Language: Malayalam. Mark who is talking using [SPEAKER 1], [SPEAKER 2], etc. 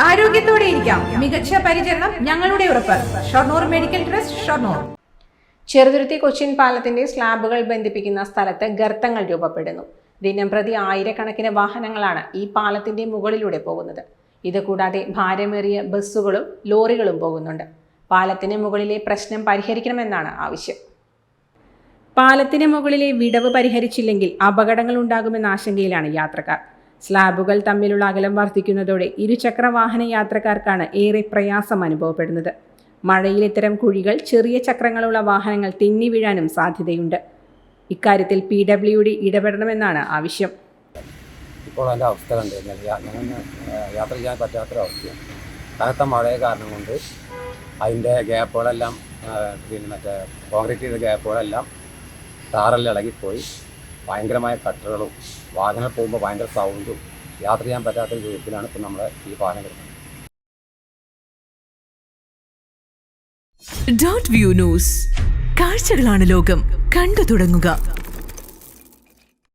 [SPEAKER 1] ആരോഗ്യത്തോടെ ഇരിക്കാം. മികച്ച പരിചരണം ഞങ്ങളുടെ ഉറപ്പ്. Shoranur medical trust Shoranur.
[SPEAKER 2] Cheruthuruthy Cochin പാലത്തിന്റെ സ്ലാബുകൾ ബന്ധിപ്പിക്കുന്ന സ്ഥലത്ത് ഗർത്തങ്ങൾ രൂപപ്പെടുന്നു. ദിനം പ്രതി ആയിരക്കണക്കിന് വാഹനങ്ങളാണ് ഈ പാലത്തിന്റെ മുകളിലൂടെ പോകുന്നത്. ഇത് കൂടാതെ ഭാരമേറിയ ബസ്സുകളും ലോറികളും പോകുന്നുണ്ട്. പാലത്തിന് മുകളിലെ പ്രശ്നം പരിഹരിക്കണമെന്നാണ് ആവശ്യം. പാലത്തിന് മുകളിലെ വിടവ് പരിഹരിച്ചില്ലെങ്കിൽ അപകടങ്ങൾ ഉണ്ടാകുമെന്ന ആശങ്കയിലാണ് യാത്രക്കാർ. സ്ലാബുകൾ തമ്മിലുള്ള അകലം വർദ്ധിക്കുന്നതോടെ ഇരുചക്ര വാഹന യാത്രക്കാർക്കാണ് ഏറെ പ്രയാസം അനുഭവപ്പെടുന്നത്. മഴയിൽ ഇത്തരം കുഴികൾ ചെറിയ ചക്രങ്ങളുള്ള വാഹനങ്ങൾ തിന്നി വീഴാനും സാധ്യതയുണ്ട്. ഇക്കാര്യത്തിൽ പി ഡബ്ല്യു ഡി ഇടപെടണമെന്നാണ് ആവശ്യം.
[SPEAKER 3] ഇപ്പോൾ എന്റെ അവസ്ഥ കണ്ടു യാത്ര ചെയ്യാൻ പറ്റാത്തൊരവസ്ഥയാണ് കനത്ത മഴയെ കാരണം കൊണ്ട് അതിന്റെ ഗ്യാപ്പുകളെല്ലാം പിന്നെ മറ്റേ കോൺക്രീറ്റ് ചെയ്ത ഗ്യാപ്പുകളെല്ലാം താറെല്ലാം ഇളകിപ്പോയി. ഭയങ്കരമായ കട്ടറുകളും വാഹനങ്ങൾ പോകുമ്പോൾ ഭയങ്കര സൗണ്ടും യാത്ര ചെയ്യാൻ പറ്റാത്ത വിധത്തിലാണ് ഇപ്പം നമ്മുടെ ഈ വാഹനം കിടക്കുന്നത്
[SPEAKER 4] ഡോട്ട് വ്യൂ ന്യൂസ് കാഴ്ചകളാണ് ലോകം. കണ്ടു തുടങ്ങുക.